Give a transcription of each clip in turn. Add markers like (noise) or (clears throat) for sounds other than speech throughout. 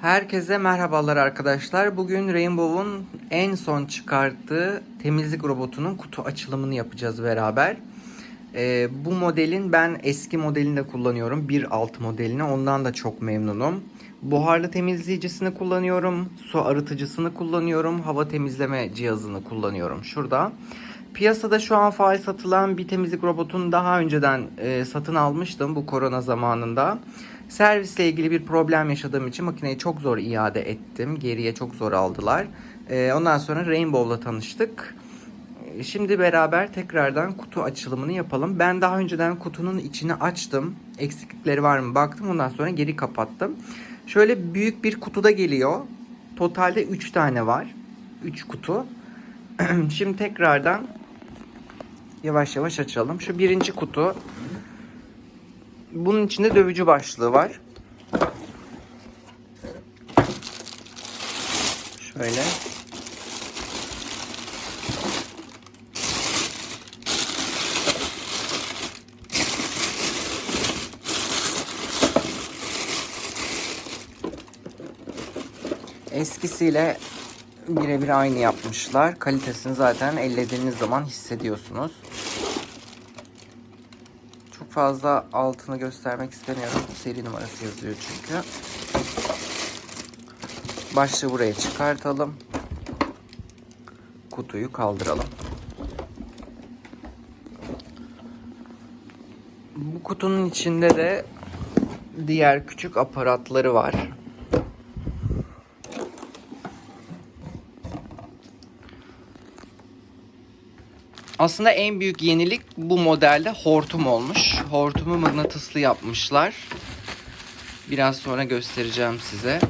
Herkese merhabalar arkadaşlar. Bugün Rainbow'un en son çıkarttığı temizlik robotunun kutu açılımını yapacağız beraber. Ee, bu modelin ben eski modelini de kullanıyorum. 1.6 modelini. Ondan da çok memnunum. Buharlı temizleyicisini kullanıyorum. Su arıtıcısını kullanıyorum. Hava temizleme cihazını kullanıyorum. Şurada. Piyasada şu an faal satılan bir temizlik robotunu daha önceden e, satın almıştım bu korona zamanında. Servisle ilgili bir problem yaşadığım için makineyi çok zor iade ettim. Geriye çok zor aldılar. E, ondan sonra Rainbow'la tanıştık. E, Şimdi beraber tekrardan kutu açılımını yapalım. Ben daha önceden kutunun içini açtım. Eksiklikleri var mı baktım. Ondan sonra geri kapattım. Şöyle büyük bir kutuda geliyor. Totalde 3 tane var. 3 kutu. (clears throat) Şimdi tekrardan yavaş yavaş açalım. Şu birinci kutu. Bunun içinde dövücü başlığı var. Şöyle. Eskisiyle birebir aynı yapmışlar. Kalitesini zaten ellediğiniz zaman hissediyorsunuz. Fazla altını göstermek istemiyorum. Seri numarası yazıyor çünkü. Başlığı buraya çıkartalım. Kutuyu kaldıralım. Bu kutunun içinde de diğer küçük aparatları var. Aslında en büyük yenilik bu modelde hortum olmuş. Hortumu mıknatıslı yapmışlar. Biraz sonra göstereceğim size.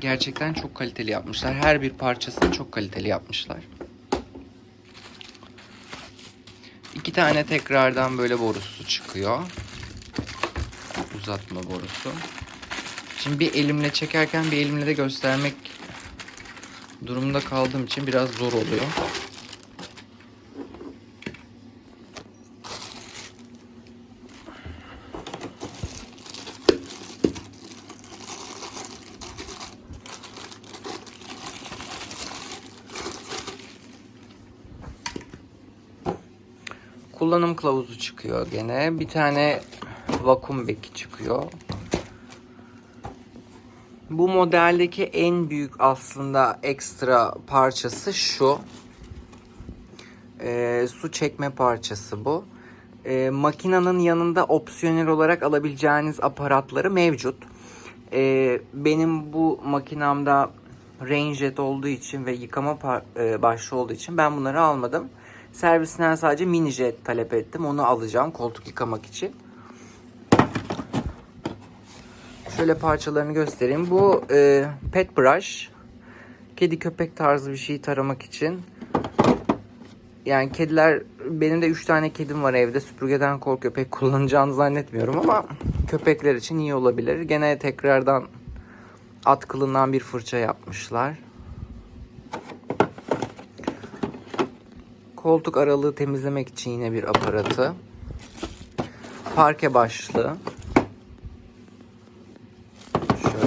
Gerçekten çok kaliteli yapmışlar. Her bir parçasını çok kaliteli yapmışlar. İki tane tekrardan böyle borusu çıkıyor. Uzatma borusu. Şimdi bir elimle çekerken bir elimle de göstermek durumda kaldığım için biraz zor oluyor. Kullanım kılavuzu çıkıyor gene. Bir tane vakum beki çıkıyor. Bu modeldeki en büyük aslında ekstra parçası şu. Ee, su çekme parçası bu. Ee, makinanın yanında opsiyonel olarak alabileceğiniz aparatları mevcut. Ee, benim bu makinamda Rangejet olduğu için ve yıkama e, başlığı olduğu için ben bunları almadım. Servisinden sadece mini jet talep ettim. Onu alacağım koltuk yıkamak için. Şöyle parçalarını göstereyim. Bu e, pet brush. Kedi köpek tarzı bir şeyi taramak için. Yani kediler benim de 3 tane kedim var evde. Süpürgeden korkuyor. Pek kullanacağını zannetmiyorum ama köpekler için iyi olabilir. Gene tekrardan at kılından bir fırça yapmışlar. Koltuk aralığı temizlemek için yine bir aparatı. Parke başlığı.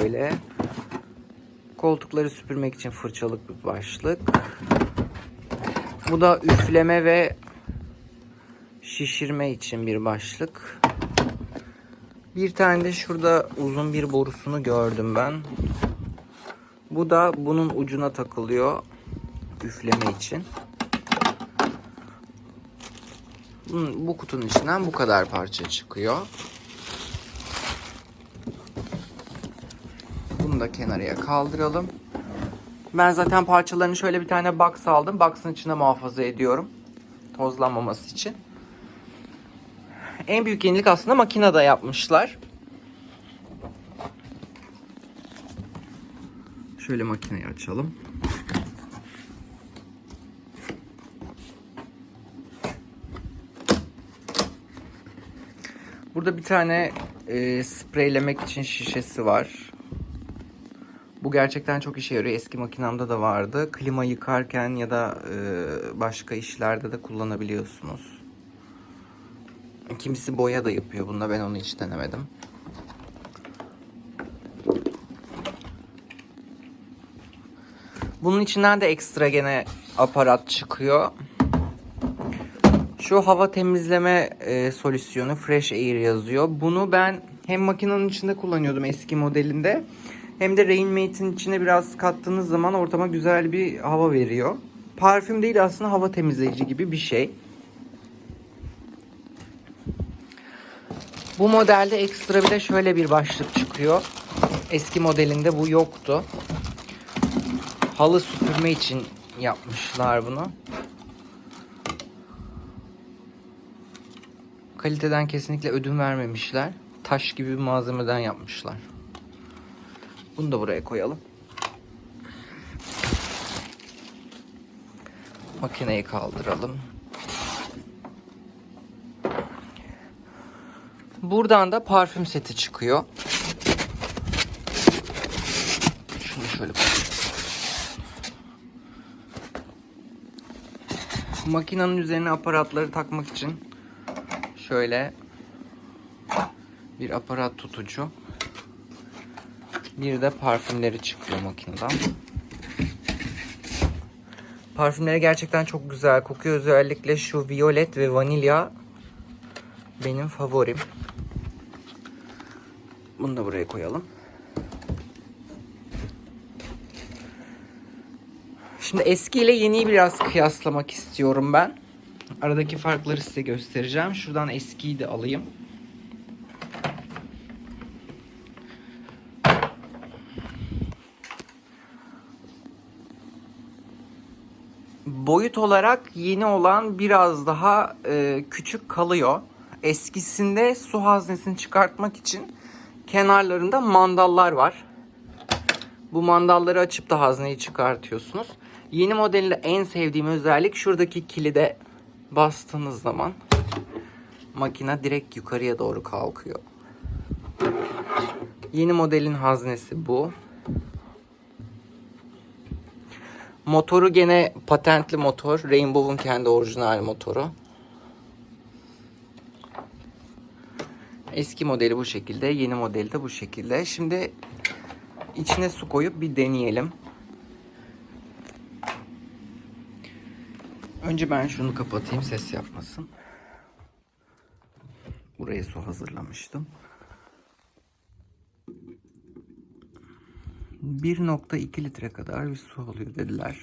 Şöyle. Koltukları süpürmek için fırçalık bir başlık. Bu da üfleme ve şişirme için bir başlık. Bir tane de şurada uzun bir borusunu gördüm ben. Bu da bunun ucuna takılıyor üfleme için. Bunun- Bu kutunun içinden bu kadar parça çıkıyor. Bunu da kenarıya kaldıralım. Ben zaten parçalarını şöyle bir tane box aldım. Box'ın içine muhafaza ediyorum. Tozlanmaması için. En büyük yenilik aslında makinede yapmışlar. Şöyle makineyi açalım. Burada bir tane e, spreylemek için şişesi var. Gerçekten çok işe yarıyor. Eski makinamda da vardı. Klima yıkarken ya da e, başka işlerde de kullanabiliyorsunuz. Kimisi boya da yapıyor bunda. Ben onu hiç denemedim. Bunun içinden de ekstra gene aparat çıkıyor. Şu hava temizleme e, solüsyonu Fresh Air yazıyor. Bunu ben hem makinenin içinde kullanıyordum eski modelinde. Hem de Rainmate'in içine biraz kattığınız zaman ortama güzel bir hava veriyor. Parfüm değil aslında hava temizleyici gibi bir şey. Bu modelde ekstra bir de şöyle bir başlık çıkıyor. Eski modelinde bu yoktu. Halı süpürme için yapmışlar bunu. Kaliteden kesinlikle ödün vermemişler. Taş gibi bir malzemeden yapmışlar. Bunu da buraya koyalım. Makineyi kaldıralım. Buradan da parfüm seti çıkıyor. Şunu şöyle. Makinenin üzerine aparatları takmak için şöyle bir aparat tutucu. Bir de parfümleri çıkıyor makineden. Parfümleri gerçekten çok güzel kokuyor. Özellikle şu violet ve vanilya benim favorim. Bunu da buraya koyalım. Şimdi eski ile yeniyi biraz kıyaslamak istiyorum ben. Aradaki farkları size göstereceğim. Şuradan eskiyi de alayım. Boyut olarak yeni olan biraz daha e, küçük kalıyor. Eskisinde su haznesini çıkartmak için kenarlarında mandallar var. Bu mandalları açıp da hazneyi çıkartıyorsunuz. Yeni modelinde en sevdiğim özellik şuradaki kilide bastığınız zaman makine direkt yukarıya doğru kalkıyor. Yeni modelin haznesi bu. Motoru gene patentli motor. Rainbow'un kendi orijinal motoru. Eski modeli bu şekilde, yeni modeli de bu şekilde. Şimdi içine su koyup bir deneyelim. Önce ben şunu kapatayım ses yapmasın. Buraya su hazırlamıştım. 1.2 litre kadar bir su alıyor dediler.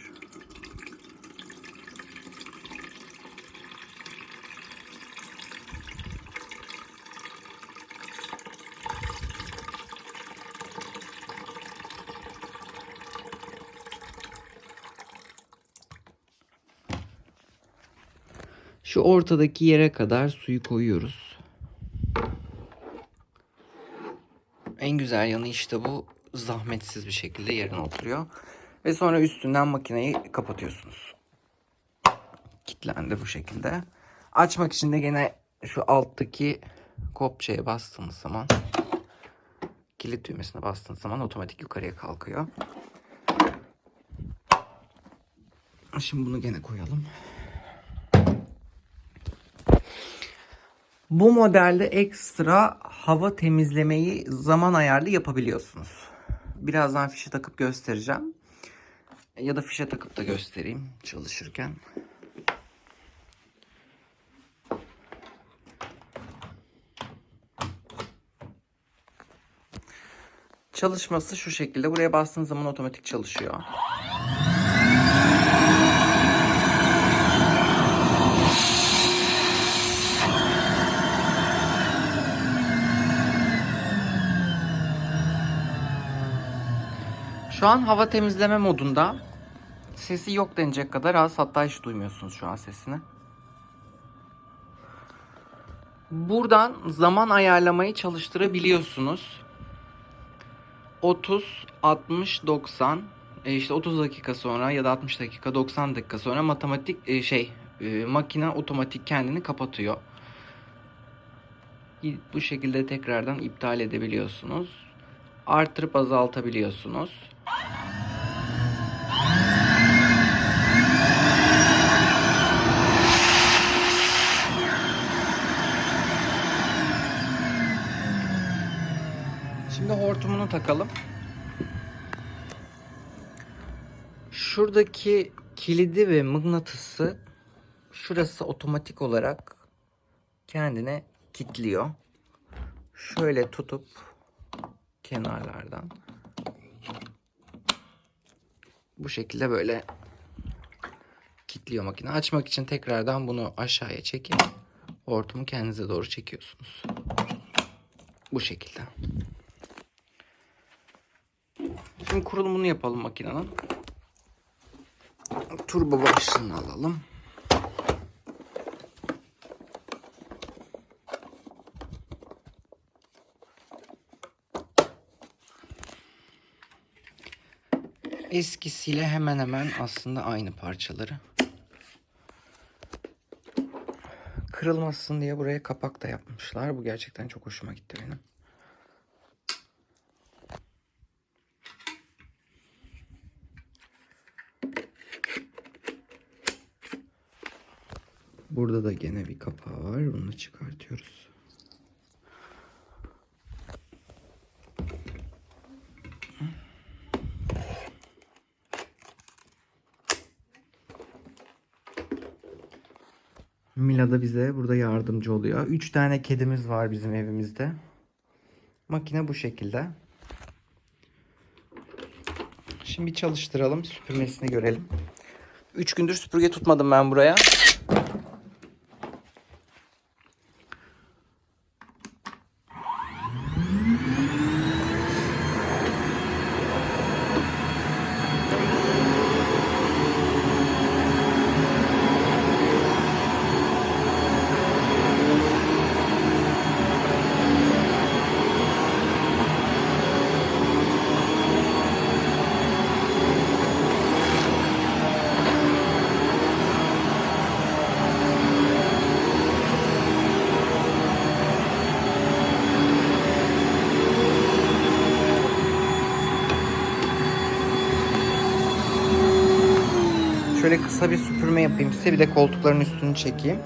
Şu ortadaki yere kadar suyu koyuyoruz. En güzel yanı işte bu zahmetsiz bir şekilde yerine oturuyor. Ve sonra üstünden makineyi kapatıyorsunuz. Kilitlendi bu şekilde. Açmak için de gene şu alttaki kopçaya bastığınız zaman kilit düğmesine bastığınız zaman otomatik yukarıya kalkıyor. Şimdi bunu gene koyalım. Bu modelde ekstra hava temizlemeyi zaman ayarlı yapabiliyorsunuz. Birazdan fişe takıp göstereceğim. Ya da fişe takıp da göstereyim çalışırken. Çalışması şu şekilde. Buraya bastığınız zaman otomatik çalışıyor. Şu an hava temizleme modunda. Sesi yok denecek kadar az. Hatta hiç duymuyorsunuz şu an sesini. Buradan zaman ayarlamayı çalıştırabiliyorsunuz. 30, 60, 90 e işte 30 dakika sonra ya da 60 dakika 90 dakika sonra matematik e, şey e, makine otomatik kendini kapatıyor. Bu şekilde tekrardan iptal edebiliyorsunuz. Artırıp azaltabiliyorsunuz. Şimdi hortumunu takalım. Şuradaki kilidi ve mıknatısı şurası otomatik olarak kendine kilitliyor. Şöyle tutup kenarlardan bu şekilde böyle kilitliyor makine. Açmak için tekrardan bunu aşağıya çekip hortumu kendinize doğru çekiyorsunuz. Bu şekilde. Şimdi kurulumunu yapalım makinenin. Turbo başlığını alalım. Eskisiyle hemen hemen aslında aynı parçaları. Kırılmasın diye buraya kapak da yapmışlar. Bu gerçekten çok hoşuma gitti benim. Burada da gene bir kapağı var. Bunu çıkartıyoruz. Mila da bize burada yardımcı oluyor. 3 tane kedimiz var bizim evimizde. Makine bu şekilde. Şimdi çalıştıralım. Süpürmesini görelim. 3 gündür süpürge tutmadım ben buraya. Şöyle kısa bir süpürme yapayım size. Bir de koltukların üstünü çekeyim.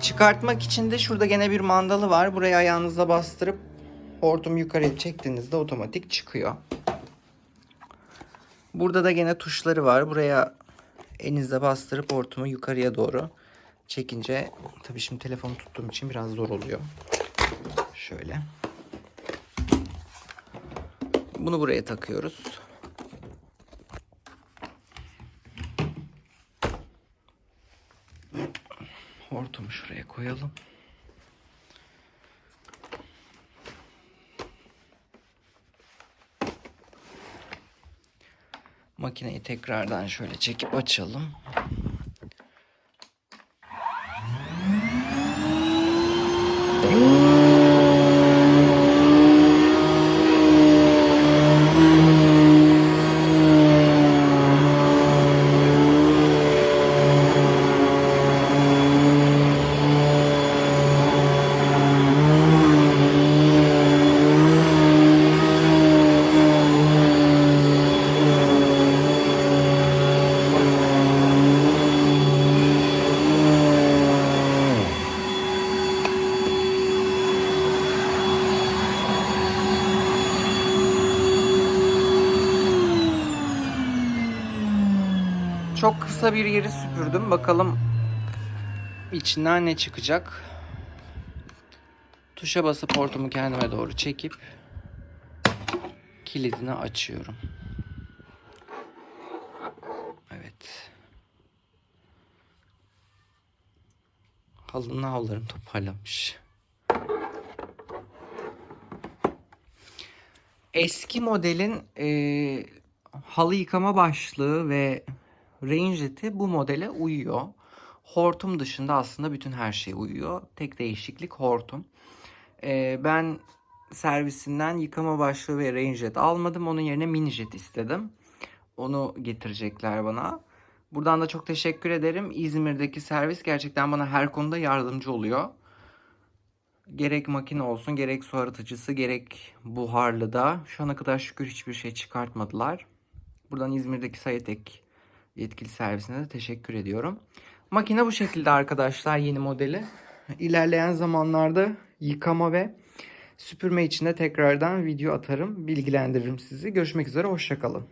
Çıkartmak için de şurada gene bir mandalı var. Buraya ayağınızla bastırıp hortum yukarıya çektiğinizde otomatik çıkıyor. Burada da gene tuşları var. Buraya elinizle bastırıp hortumu yukarıya doğru çekince tabii şimdi telefonu tuttuğum için biraz zor oluyor. Şöyle. Bunu buraya takıyoruz. Hortumu şuraya koyalım. Makineyi tekrardan şöyle çekip açalım. Çok kısa bir yeri süpürdüm. Bakalım içinden ne çıkacak. Tuşa basıp hortumu kendime doğru çekip kilidini açıyorum. Evet. Halının havlarını toparlamış. Eski modelin e, halı yıkama başlığı ve range jeti bu modele uyuyor. Hortum dışında aslında bütün her şey uyuyor. Tek değişiklik hortum. E, ben servisinden yıkama başlığı ve range jet almadım. Onun yerine mini jet istedim. Onu getirecekler bana. Buradan da çok teşekkür ederim. İzmir'deki servis gerçekten bana her konuda yardımcı oluyor. Gerek makine olsun, gerek su arıtıcısı, gerek buharlı da şu ana kadar şükür hiçbir şey çıkartmadılar. Buradan İzmir'deki Sayetek yetkili servisine de teşekkür ediyorum. Makine bu şekilde arkadaşlar yeni modeli. İlerleyen zamanlarda yıkama ve Süpürme için de tekrardan video atarım, bilgilendiririm sizi. Görüşmek üzere, hoşçakalın.